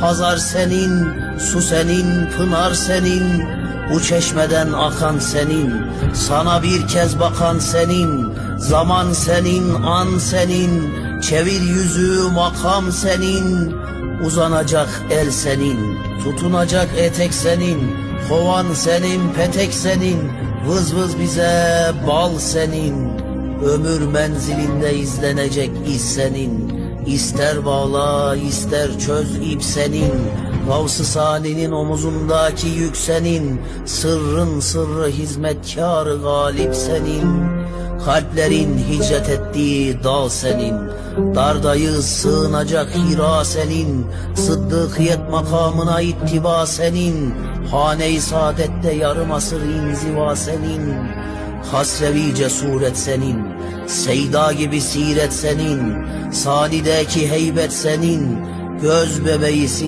pazar senin, su senin, pınar senin, bu çeşmeden akan senin, sana bir kez bakan senin, zaman senin, an senin, çevir yüzü makam senin, uzanacak el senin, tutunacak etek senin, kovan senin, petek senin, vız vız bize bal senin, ömür menzilinde izlenecek iz senin, İster bağla ister çöz ip senin. Gavs-ı Sani'nin omuzundaki yük senin. Sırrın sırrı hizmetkarı galip senin. Kalplerin hicret ettiği dağ senin. Dardayız sığınacak hira senin. Sıddıkiyet makamına ittiba senin. Hane-i saadette yarım asır inziva senin Hasrevice suret senin, Seyda gibi siret senin, Sanideki heybet senin, Göz bebeğisin.